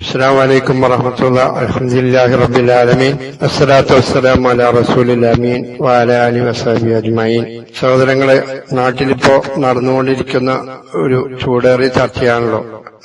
السلام عليكم ورحمة الله الحمد لله رب العالمين الصلاة والسلام على رسول الأمين وعلى آله وصحبه أجمعين സഹോദരങ്ങളെ നാട്ടിലിപ്പോ നടന്നുകൊണ്ടിരിക്കുന്ന ഒരു ചൂടേറിയ ചർച്ചയാണല്ലോ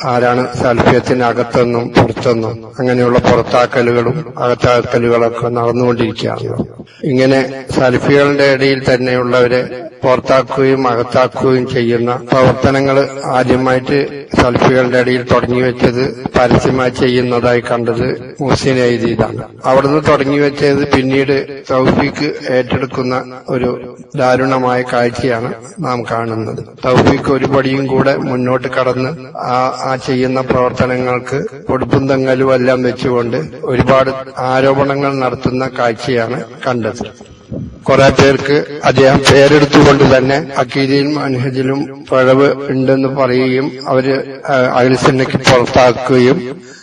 ആരാണ് സാൽഫ്യത്തിനകത്തെന്നും പുറത്തെന്നും അങ്ങനെയുള്ള പുറത്താക്കലുകളും അകത്താക്കലുകളൊക്കെ നടന്നുകൊണ്ടിരിക്കുകയാണ്. ഇങ്ങനെ സാൽഫികളുടെ ഇടയിൽ തന്നെയുള്ളവരെ പുറത്താക്കുകയും അകത്താക്കുകയും ചെയ്യുന്ന പ്രവർത്തനങ്ങൾ ആദ്യമായിട്ട് സൽഫികളുടെ ഇടയിൽ തുടങ്ങി വെച്ചത് പരസ്യമായി ചെയ്യുന്നതായി കണ്ടത് മുഹ്സിൻ എഴുതിയതാണ്. അവിടുന്ന് തുടങ്ങി വെച്ചത് പിന്നീട് തൗഫീഖ് ഏറ്റെടുക്കുന്ന ഒരു ദാരുണമായ കാഴ്ചയാണ് നാം കാണുന്നത്. തൗഫീഖ് ഒരു പടിയും കൂടെ മുന്നോട്ട് കടന്ന് ആ ആ ചെയ്യുന്ന പ്രവർത്തനങ്ങൾക്ക് കൊടുപ്പും തങ്ങലും എല്ലാം വെച്ചുകൊണ്ട് ഒരുപാട് ആരോപണങ്ങൾ നടത്തുന്ന കാഴ്ചയാണ് കണ്ടത്. കുറെ പേർക്ക് അദ്ദേഹം പേരെടുത്തുകൊണ്ട് തന്നെ അക്കീദിലും അൻഹജിലും പിഴവ് ഉണ്ടെന്ന് പറയുകയും അവർ അയൽസന്നയ്ക്ക് പുറത്താക്കുകയും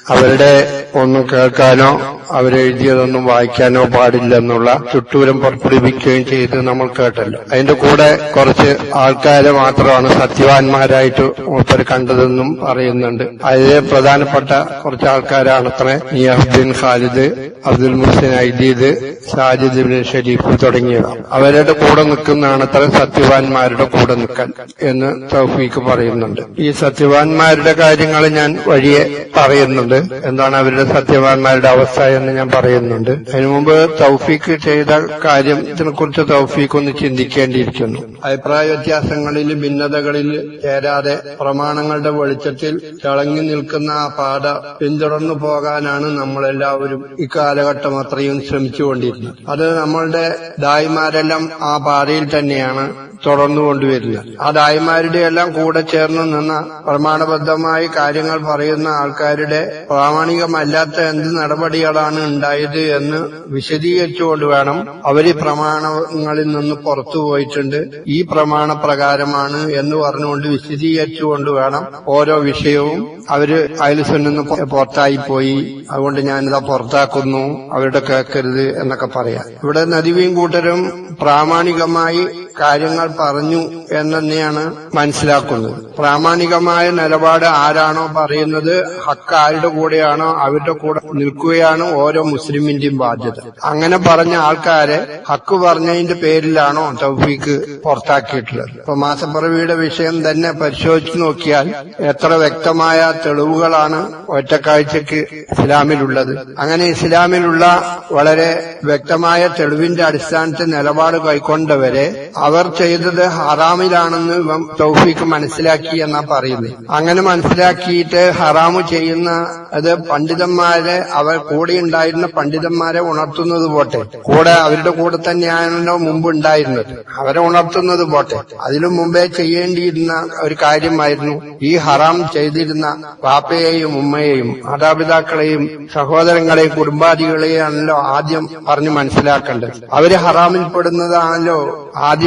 അവരുടെ ഒന്നും കേൾക്കാനോ അവരെഴുതിയതൊന്നും വായിക്കാനോ പാടില്ലെന്നുള്ള ചുട്ടൂരം പുറപ്പെടുവിക്കുകയും ചെയ്ത് നമ്മൾ കേട്ടല്ലോ. അതിന്റെ കൂടെ കുറച്ച് ആൾക്കാരെ മാത്രമാണ് സത്യവാന്മാരായിട്ട് മൂപ്പർ കണ്ടതെന്നും പറയുന്നുണ്ട് അതിലെ പ്രധാനപ്പെട്ട കുറച്ച് ആൾക്കാരാണ് അത്ര. നിയാഹുദ്ദീൻ ഖാലിദ് അബ്ദുൽ മുഹസിൻ ഐദീദ് സാജിദ് ബിൻ ഷരീഫ് തുടങ്ങിയവ അവരുടെ കൂടെ നിൽക്കുന്നതാണ് അത്ര സത്യവാന്മാരുടെ കൂടെ നിൽക്കാൻ എന്ന് തൗഫീഖ് പറയുന്നുണ്ട്. ഈ സത്യവാന്മാരുടെ കാര്യങ്ങൾ ഞാൻ വഴിയെ പറയുന്നുണ്ട്. എന്താണ് അവരുടെ സത്യവാന്മാരുടെ അവസ്ഥ എന്ന് ഞാൻ പറയുന്നുണ്ട്. അതിനു മുമ്പ് തൗഫീഖ് ചെയ്ത കാര്യത്തിനെ കുറിച്ച് തൗഫീഖ് ഒന്ന് ചിന്തിക്കേണ്ടിയിരിക്കുന്നു. അഭിപ്രായ വ്യത്യാസങ്ങളിൽ ഭിന്നതകളിൽ ചേരാതെ പ്രമാണങ്ങളുടെ വെളിച്ചത്തിൽ തിളങ്ങി നിൽക്കുന്ന ആ പാത പിന്തുടർന്നു പോകാനാണ് നമ്മളെല്ലാവരും ഇക്കാലഘട്ടം അത്രയും ശ്രമിച്ചുകൊണ്ടിരുന്നത്. അത് നമ്മളുടെ ദായിമാരെല്ലാം ആ പാതയിൽ തന്നെയാണ് തുടർന്നു കൊണ്ടുവരുന്നത് ആ ദായിമാരുടെ എല്ലാം കൂടെ ചേർന്ന് നിന്ന പ്രമാണബദ്ധമായി കാര്യങ്ങൾ പറയുന്ന ആൾക്കാരുടെ പ്രാമാണികമല്ലാത്ത എന്ത് നടപടികളാണ് ഉണ്ടായത് എന്ന് വിശദീകരിച്ചുകൊണ്ട് വേണം അവർ പ്രമാണങ്ങളിൽ നിന്ന് പുറത്തു പോയിട്ടുണ്ട്. ഈ പ്രമാണ പ്രകാരമാണ് എന്ന് പറഞ്ഞുകൊണ്ട് വിശദീകരിച്ചുകൊണ്ട് വേണം ഓരോ വിഷയവും അവർ അയൽസൊന്നു പുറത്തായി പോയി. അതുകൊണ്ട് ഞാനിതാ പുറത്താക്കുന്നു. അവരുടെ കേൾക്കരുത് എന്നൊക്കെ പറയാം. ഇവിടെ നദിവീം കൂട്ടരും പ്രാമാണികമായി കാര്യങ്ങൾ പറഞ്ഞു എന്ന് തന്നെയാണ് മനസ്സിലാക്കുന്നത്. പ്രാമാണികമായ നിലപാട് ആരാണോ പറയുന്നത് ഹക്ക് ആരുടെ കൂടെയാണോ അവരുടെ കൂടെ നിൽക്കുകയാണ് ഓരോ മുസ്ലിമിന്റെയും ബാധ്യത. അങ്ങനെ പറഞ്ഞ ആൾക്കാരെ ഹക്ക് പറഞ്ഞതിന്റെ പേരിലാണോ തൗഫീക്ക് പുറത്താക്കിയിട്ടുള്ളത്. ഇപ്പൊ മാസപ്പിറവിയുടെ വിഷയം തന്നെ പരിശോധിച്ചു നോക്കിയാൽ എത്ര വ്യക്തമായ തെളിവുകളാണ് ഒറ്റക്കാഴ്ചക്ക് ഇസ്ലാമിലുള്ളത്. അങ്ങനെ ഇസ്ലാമിലുള്ള വളരെ വ്യക്തമായ തെളിവിന്റെ അടിസ്ഥാനത്തിൽ നിലപാട് കൈക്കൊണ്ടവരെ അവർ ചെയ്തത് ഹറാമിലാണെന്ന് തൗഫീഖ് മനസ്സിലാക്കി എന്നാ പറയുന്നത്. അങ്ങനെ മനസ്സിലാക്കിയിട്ട് ഹറാമു ചെയ്യുന്ന അത് പണ്ഡിതന്മാരെ അവർ കൂടെ ഉണ്ടായിരുന്ന പണ്ഡിതന്മാരെ ഉണർത്തുന്നത് പോട്ടെ. കൂടെ അവരുടെ കൂടെ തന്നെയാണല്ലോ മുമ്പ് ഉണ്ടായിരുന്നത് അവരെ ഉണർത്തുന്നത് പോട്ടെ. അതിനു മുമ്പേ ചെയ്യേണ്ടിയിരുന്ന ഒരു കാര്യമായിരുന്നു ഈ ഹറാം ചെയ്തിരുന്ന പാപ്പയെയും ഉമ്മയെയും മാതാപിതാക്കളെയും സഹോദരങ്ങളെയും കുടുംബാദികളെയാണല്ലോ ആദ്യം പറഞ്ഞു മനസ്സിലാക്കേണ്ടത്. അവർ ഹറാമിൽപ്പെടുന്നതാണല്ലോ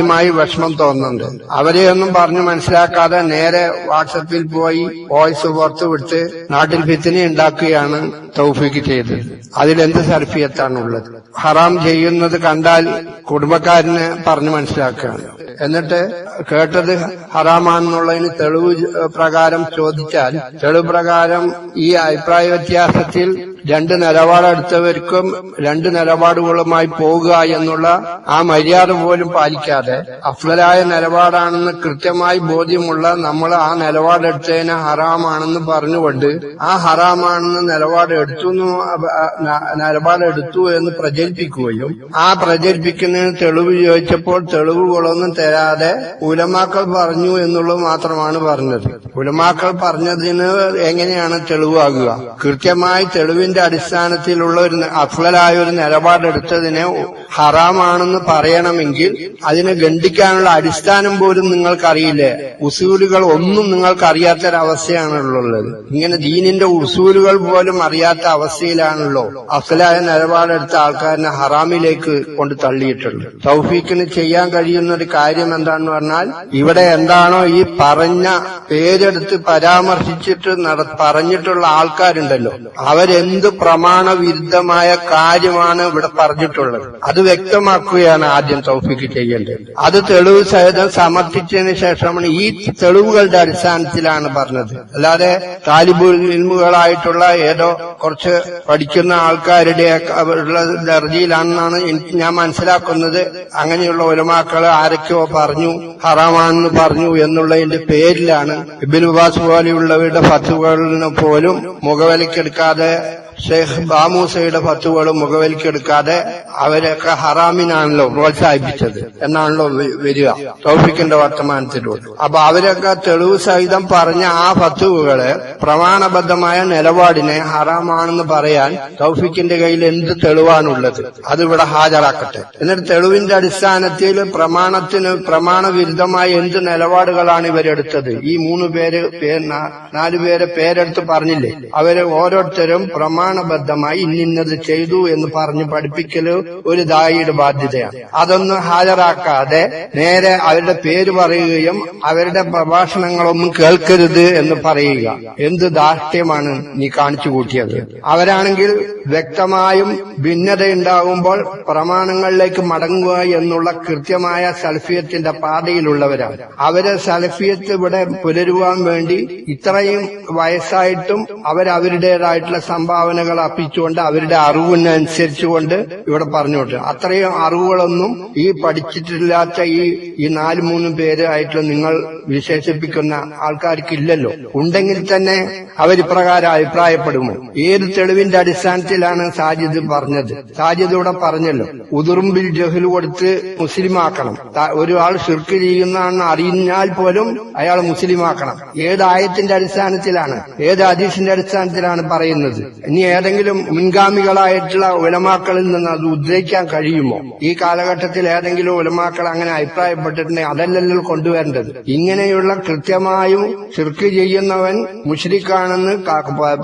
ആദ്യമായി വിഷമം തോന്നുന്നുണ്ട്. അവരെയൊന്നും പറഞ്ഞു മനസ്സിലാക്കാതെ നേരെ വാട്സപ്പിൽ പോയി വോയിസ് പുറത്തു വിട്ട് നാട്ടിൽ ഭിത്തിനി ഉണ്ടാക്കുകയാണ് തൗഫീക്ക് ചെയ്തത്. അതിലെന്ത് സർഫിയത്താണുള്ളത്? ഹറാം ചെയ്യുന്നത് കണ്ടാൽ കുടുംബക്കാരനെ പറഞ്ഞു മനസ്സിലാക്കുകയാണ്. എന്നിട്ട് കേട്ടത് ഹറാമാണെന്നുള്ളതിന് തെളിവ് പ്രകാരം ചോദിച്ചാൽ തെളിവ് പ്രകാരം ഈ അഭിപ്രായ വ്യത്യാസത്തിൽ രണ്ട് നിലപാടെടുത്തവർക്കും രണ്ട് നിലപാടുകളുമായി പോകുക എന്നുള്ള ആ മര്യാദ പോലും പാലിക്കാതെ അഫ്ലലായ നിലപാടാണെന്ന് കൃത്യമായി ബോധ്യമുള്ള നമ്മൾ ആ നിലപാടെടുത്തതിനെ ഹറാമാണെന്ന് പറഞ്ഞുകൊണ്ട് ആ ഹറാമാണെന്ന് നിലപാട് എടുത്തു നിലപാടെടുത്തു എന്ന് പ്രചരിപ്പിക്കുകയും ആ പ്രചരിപ്പിക്കുന്നതിന് തെളിവ് ചോദിച്ചപ്പോൾ തെളിവുകളൊന്നും തരാതെ ഉലമാക്കൾ പറഞ്ഞു എന്നുള്ളത് മാത്രമാണ് പറഞ്ഞത്. ഉലമാക്കൾ പറഞ്ഞതിന് എങ്ങനെയാണ് തെളിവാകുക? കൃത്യമായി തെളിവിന്റെ അടിസ്ഥാനത്തിലുള്ള ഒരു അഫ്ലലായ ഒരു നിലപാടെടുത്തതിനെ ഹറാമാണെന്ന് പറയണമെങ്കിൽ അതിനെ ഗണ്ഡിക്കാനുള്ള അടിസ്ഥാനം പോലും നിങ്ങൾക്കറിയില്ലേ. ഉസൂലുകൾ ഒന്നും നിങ്ങൾക്ക് അറിയാത്തൊരവസ്ഥയാണുള്ളത് ഇങ്ങനെ ദീനിന്റെ ഉസൂലുകൾ പോലും അറിയാത്ത അവസ്ഥയിലാണല്ലോ അസലായ നിലപാടെടുത്ത ആൾക്കാരനെ ഹറാമിലേക്ക് കൊണ്ട് തള്ളിയിട്ടുള്ളത് തൗഫീഖിന് ചെയ്യാൻ കഴിയുന്ന ഒരു കാര്യം എന്താണെന്ന് പറഞ്ഞാൽ ഇവിടെ എന്താണോ ഈ പറഞ്ഞ പേരെടുത്ത് പരാമർശിച്ചിട്ട് നട പറഞ്ഞിട്ടുള്ള ആൾക്കാരുണ്ടല്ലോ. അവരെന്ത് പ്രമാണ വിരുദ്ധമായ കാര്യമാണ് ഇവിടെ പറഞ്ഞിട്ടുള്ളത്. അത് വ്യക്തമാക്കുകയാണ് ആദ്യം തൗഫിക്ക് ചെയ്യേണ്ടത്. അത് തെളിവ് സഹിതം സമർത്ഥിച്ചതിന് ശേഷമാണ് ഈ തെളിവുകളുടെ അടിസ്ഥാനത്തിലാണ് പറഞ്ഞത്. അല്ലാതെ താലിബു ഇൽമുകളായിട്ടുള്ള ഏതോ കുറച്ച് പഠിക്കുന്ന ആൾക്കാരുടെ ദർജിയിലാണെന്നാണ് ഞാൻ മനസ്സിലാക്കുന്നത്. അങ്ങനെയുള്ള ഒരുമാക്കൾ ആരൊക്കെയോ പറഞ്ഞു ഹറാമാണെന്ന് പറഞ്ഞു എന്നുള്ളതിന്റെ പേരിലാണ് ഇബിൻ ഉബാസ് പോലെയുള്ളവരുടെ ഫത്തുകളിൽ പോലും മുഖവിലക്കെടുക്കാതെ ഷെയ്ഖ് ബാമൂസയുടെ ഫത്തുകളും മുഖവിലക്കെടുക്കാതെ അവരൊക്കെ ഹറാമിനാണല്ലോ പ്രോത്സാഹിപ്പിച്ചത് എന്നാണല്ലോ വരിക. തോഫിക്കിന്റെ വർത്തമാനത്തിലൂടെ. അപ്പൊ അവരൊക്കെ തെളിവ് സഹിതം പറഞ്ഞ ആ ഫത്തുവുകൾ പ്രമാണബദ്ധമായ നിലപാടിനെ ഹറാമാണെന്ന് പറയാൻ തൗഫിക്കിന്റെ കയ്യിൽ എന്ത് തെളിവാണുള്ളത്? അതിവിടെ ഹാജരാക്കട്ടെ. എന്നിട്ട് തെളിവിന്റെ അടിസ്ഥാനത്തിൽ പ്രമാണത്തിന് പ്രമാണവിരുദ്ധമായ എന്ത് നിലപാടുകളാണ് ഇവരെടുത്തത്? ഈ മൂന്ന് പേര് നാലുപേരെ നാല് പേരെ പേരെടുത്ത് പറഞ്ഞില്ലേ? അവർ ഓരോരുത്തരും പ്രമാണബദ്ധമായി ഇന്നിന്നത് ചെയ്തു എന്ന് പറഞ്ഞ് പഠിപ്പിക്കൽ ഒരു ദായിയുടെ ബാധ്യതയാണ്. അതൊന്നും ഹാജരാക്കാതെ നേരെ അവരുടെ പേര് പറയുകയും അവരുടെ പ്രഭാഷണങ്ങളൊന്നും കേൾക്കരുത് എന്ന് പറയുക. എന്ത് ധാർഷ്ട്യമാണ് നീ കാണിച്ചു കൂട്ടിയത്? അവരാണെങ്കിൽ വ്യക്തമായും ഭിന്നതയുണ്ടാകുമ്പോൾ പ്രമാണങ്ങളിലേക്ക് മടങ്ങുക എന്നുള്ള കൃത്യമായ സൽഫിയത്തിന്റെ പാതയിലുള്ളവരാണ്. അവരെ സൽഫിയത്ത് ഇവിടെ പുലരുവാൻ വേണ്ടി ഇത്രയും വയസ്സായിട്ടും അവരവരുടേതായിട്ടുള്ള സംഭാവനകൾ അർപ്പിച്ചുകൊണ്ട് അവരുടെ അറിവിനനുസരിച്ചുകൊണ്ട് ഇവിടെ പറഞ്ഞോട്ട് അത്രയും അറിവുകളൊന്നും ഈ പഠിച്ചിട്ടില്ലാത്ത ഈ ഈ നാല് മൂന്ന് പേര് ആയിട്ട് നിങ്ങൾ വിശേഷിപ്പിക്കുന്ന ആൾക്കാർക്കില്ലല്ലോ. ഉണ്ടെങ്കിൽ തന്നെ അവരിപ്രകാരം അഭിപ്രായപ്പെടുമോ? ഏത് തെളിവിന്റെ അടിസ്ഥാനത്തിലാണ് സാജിദ് പറഞ്ഞത്? സാജിദ് ഇവിടെ പറഞ്ഞല്ലോ ഉതിർമ്പിൽ ജഹൽ കൊടുത്ത് മുസ്ലിമാക്കണം. ഒരാൾ ഷിർക്ക് ചെയ്യുന്നതാണെന്ന് അറിഞ്ഞാൽ പോലും അയാൾ മുസ്ലിമാക്കണം. ഏത് ആയത്തിന്റെ അടിസ്ഥാനത്തിലാണ് ഏത് ഹദീസിന്റെ അടിസ്ഥാനത്തിലാണ് പറയുന്നത്? ഇനി ഏതെങ്കിലും മുൻഗാമികളായിട്ടുള്ള ഉലമാക്കളിൽ നിന്ന് അത് ഉദ്ധരിക്കാൻ കഴിയുമോ? ഈ കാലഘട്ടത്തിൽ ഏതെങ്കിലും ഉലമാക്കൾ അങ്ങനെ അഭിപ്രായപ്പെട്ടിട്ടുണ്ടെങ്കിൽ അതല്ലല്ലോ കൊണ്ടുവരേണ്ടത്. ഇങ്ങനെയുള്ള കൃത്യമായും ചിർക്ക് ചെയ്യുന്നവൻ മുഷ്രിക്കാണെന്ന്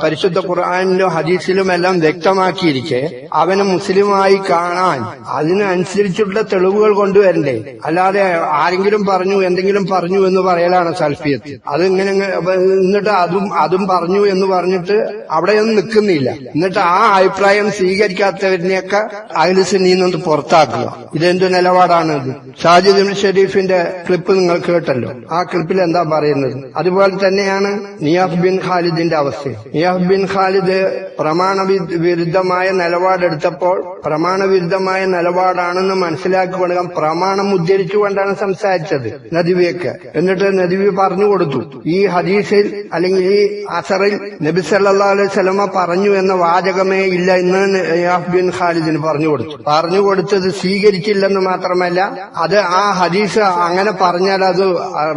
പരിശുദ്ധ ഖുർആാനിലും ഹദീസിലും എല്ലാം വ്യക്തമാക്കിയിരിക്കെ അവന് മുസ്ലിമായി കാണാൻ അതിനനുസരിച്ചുള്ള തെളിവുകൾ കൊണ്ടുവരണ്ടേ? അല്ലാതെ ആരെങ്കിലും പറഞ്ഞു എന്തെങ്കിലും പറഞ്ഞു എന്ന് പറയലാണ് സൽഫിയത്ത്. അതിങ്ങനെ ഇങ്ങനെ എന്നിട്ട് അതും അതും പറഞ്ഞു എന്ന് പറഞ്ഞിട്ട് അവിടെയൊന്നും നിൽക്കുന്നില്ല. എന്നിട്ട് ആ അഭിപ്രായം സ്വീകരിക്കാത്തവരിനെയൊക്കെ അഖിലുസിനിൽ നിന്ന് പുറത്താക്കുക. ഇതെന്ത് നിലപാടാണ് ഇത്? ഷാജിദ് ഷെരീഫിന്റെ ക്ലിപ്പ് നിങ്ങൾ കേട്ടല്ലോ. ആ ക്ലിപ്പിൽ എന്താ പറയുന്നത്? അതുപോലെ തന്നെയാണ് നിയാഫ് ബിൻ ഖാലിദിന്റെ അവസ്ഥ. നിയാഫ് ബിൻ ഖാലിദ് പ്രമാണ വിരുദ്ധമായ നിലപാടെടുത്തപ്പോൾ പ്രമാണ വിരുദ്ധമായ നിലപാടാണെന്ന് മനസ്സിലാക്കി കൊടുക്കാൻ പ്രമാണം ഉദ്ധരിച്ചുകൊണ്ടാണ് സംസാരിച്ചത് നദിവിയൊക്കെ. എന്നിട്ട് നദിവി പറഞ്ഞു കൊടുത്തു. ഈ ഹദീസിൽ അല്ലെങ്കിൽ ഈ അസറിൽ നബി സല്ലാ അലൈഹി സ്വലമ പറഞ്ഞു എന്ന വാചകമേ ഇല്ല എന്ന് നയാഫ് ബിൻ ഖാലിദിന് പറഞ്ഞു കൊടുത്തു. പറഞ്ഞു കൊടുത്തത് സ്വീകരിച്ചില്ലെന്ന് മാത്രമല്ല അത് ആ ഹദീസ് അങ്ങനെ പറഞ്ഞാൽ അത്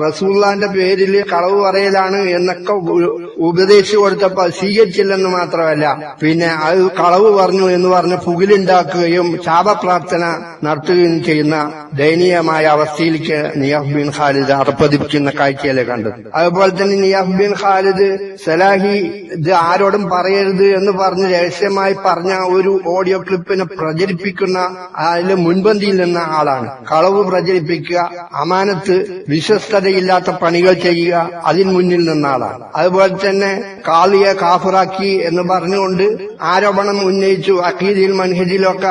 റസൂള്ളാന്റെ പേരിൽ കളവ് പറയലാണ് എന്നൊക്കെ ഉപദേശിച്ചു കൊടുത്തപ്പോ അത് സ്വീകരിച്ചില്ലെന്ന് മാത്രമല്ല പിന്നെ അത് കളവ് പറഞ്ഞു എന്ന് പറഞ്ഞ് പുകിലുണ്ടാക്കുകയും ശാപപ്രാർത്ഥന നടത്തുകയും ചെയ്യുന്ന ദയനീയമായ അവസ്ഥയിലേക്ക് നിയാഫ് ബിൻ ഖാലിദ് അർപ്പതിപ്പിക്കുന്ന കാഴ്ചയല്ലേ കണ്ടത്. അതുപോലെ തന്നെ നിയാഫ് ബിൻ ഖാലിദ് സലാഹി ഇത് ആരോടും പറയരുത് എന്ന് പറഞ്ഞ് രഹസ്യമായി പറഞ്ഞ ഒരു ഓഡിയോ ക്ലിപ്പിനെ പ്രചരിപ്പിക്കുന്ന അതിൽ മുൻപന്തിയിൽ നിന്ന ആളാണ്. കളവ് പ്രചരിപ്പിക്കുക അമാനത്ത് വിശ്വസ്തതയില്ലാത്ത പണികൾ ചെയ്യുക അതിന് മുന്നിൽ നിന്ന ആളാണ്. അതുപോലെ തന്നെ കാളിയെ കാഫറാക്കി എന്ന് പറഞ്ഞുകൊണ്ട് ആരോപണം ഉന്നയിച്ചു. അഖീദിൽ മൻഹജിലൊക്കെ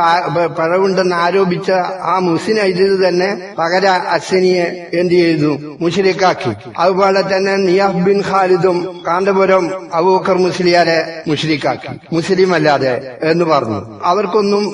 പിഴവുണ്ടെന്ന് ആരോപിച്ച ആ ഇത് തന്നെ പകര അശ്വനിയെ എന്ത് ചെയ്തു? മുഷരിക്കാക്കി. അതുപോലെ തന്നെ നിയാഫ് ബിൻ ഖാലിദും കാന്തപുരം അബൂക്കർ മുസ്ലിയാരെ മുഷരിക്കാക്കി. മുസ്ലിം അല്ലാതെ എന്ന് പറഞ്ഞു. അവർക്കൊന്നും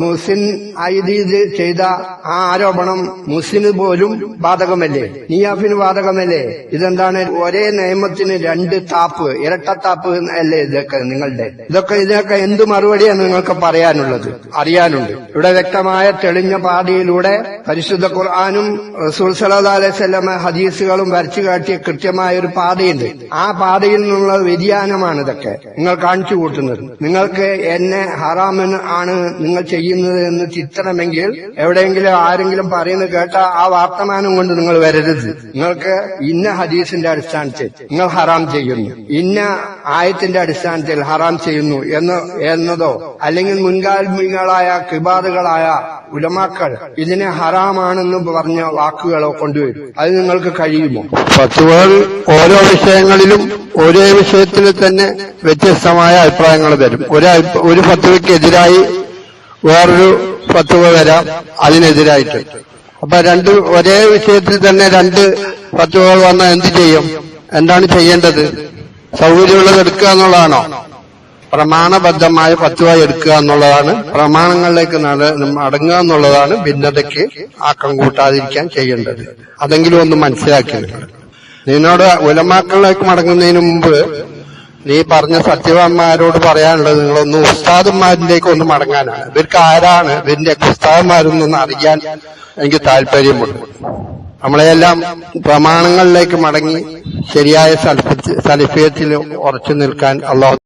മുസിൻ ഐദീദ് ചെയ്ത ആ ആരോപണം മുസ്ലിം പോലും ബാധകമല്ലേ? നിയാഫിന് ബാധകമല്ലേ? ഇതെന്താണ്? ഒരേ നിയമത്തിന് രണ്ട് താപ്പ് ഇരട്ടത്താപ്പ് അല്ലേ ഇതൊക്കെ നിങ്ങളുടെ? ഇതൊക്കെ ഇതിനൊക്കെ എന്ത് മറുപടിയാണ് നിങ്ങൾക്ക് പറയാനുള്ളത്? അറിയാനുണ്ട്. ഇവിടെ വ്യക്തമായ തെളിഞ്ഞ പാടിയിലൂടെ പരിശുദ്ധ ഖുർആാനും റസൂൽ സല്ലാ അലൈഹി സ്വലമ ഹദീസുകളും വരച്ചു കാട്ടിയ കൃത്യമായ ഒരു പാതയുണ്ട്. ആ പാതയിൽ നിന്നുള്ള വ്യതിയാനമാണ് ഇതൊക്കെ. നിങ്ങൾ കാണിച്ചു കൂട്ടുന്നത്. നിങ്ങൾക്ക് എന്നെ ഹറാമെന്ന് ആണ് നിങ്ങൾ ചെയ്യുന്നത് എന്ന് ചിത്രമെങ്കിൽ എവിടെയെങ്കിലും ആരെങ്കിലും പറയുന്നത് കേട്ട ആ വർത്തമാനം കൊണ്ട് നിങ്ങൾ വരരുത്. നിങ്ങൾക്ക് ഇന്ന ഹദീസിന്റെ അടിസ്ഥാനത്തിൽ നിങ്ങൾ ഹറാം ചെയ്യുന്നു. ഇന്ന ആയത്തിന്റെ അടിസ്ഥാനത്തിൽ ഹറാം ചെയ്യുന്നു എന്ന് എന്നതോ അല്ലെങ്കിൽ മുൻകാൽമികളായ കിബാറുകളായ ഉലമാക്കൾ ഇതിനെ ഹറാമാണെന്ന് പറഞ്ഞ വാക്കുകളോ കൊണ്ടുവരും. അത് നിങ്ങൾക്ക് കഴിയുമോ? ഫത്തുവകൾ ഓരോ വിഷയങ്ങളിലും ഒരേ വിഷയത്തിൽ തന്നെ വ്യത്യസ്തമായ അഭിപ്രായങ്ങൾ തരും. ഒരു ഒരു ഫത്തുവയ്ക്കെതിരായി വേറൊരു ഫത്തുവ വരാം. അതിനെതിരായിട്ട്. അപ്പൊ രണ്ട് ഒരേ വിഷയത്തിൽ തന്നെ രണ്ട് ഫത്തുവകൾ വന്നാൽ എന്ത് ചെയ്യും? എന്താണ് ചെയ്യേണ്ടത്? സൗകര്യമുള്ളത് എടുക്കുക എന്നുള്ളതാണോ? പ്രമാണബദ്ധമായ പത്തുവ എടുക്കുക എന്നുള്ളതാണ്. പ്രമാണങ്ങളിലേക്ക് അടങ്ങുക എന്നുള്ളതാണ് ഭിന്നതയ്ക്ക് ആക്കം കൂട്ടാതിരിക്കാൻ ചെയ്യേണ്ടത്. അതെങ്കിലും ഒന്ന് മനസ്സിലാക്കി നിങ്ങൾ. നിന്നോട് ഉലമാക്കളിലേക്ക് മടങ്ങുന്നതിന് മുമ്പ് നീ പറഞ്ഞ സത്യവാന്മാരോട് പറയാനുള്ളത് നിങ്ങളൊന്ന് ഉസ്താദന്മാരിലേക്ക് ഒന്ന് മടങ്ങാനാണ്. ഇവർക്ക് ആരാണ്? ഇവരിന്റെ ഉസ്താദന്മാരെന്നൊന്ന് അറിയാൻ എനിക്ക് താല്പര്യമുണ്ട്. നമ്മളെല്ലാം പ്രമാണങ്ങളിലേക്ക് മടങ്ങി ശരിയായ സൽഫിയത്തിൽ ഉറച്ചു നിൽക്കാൻ അള്ളാഹു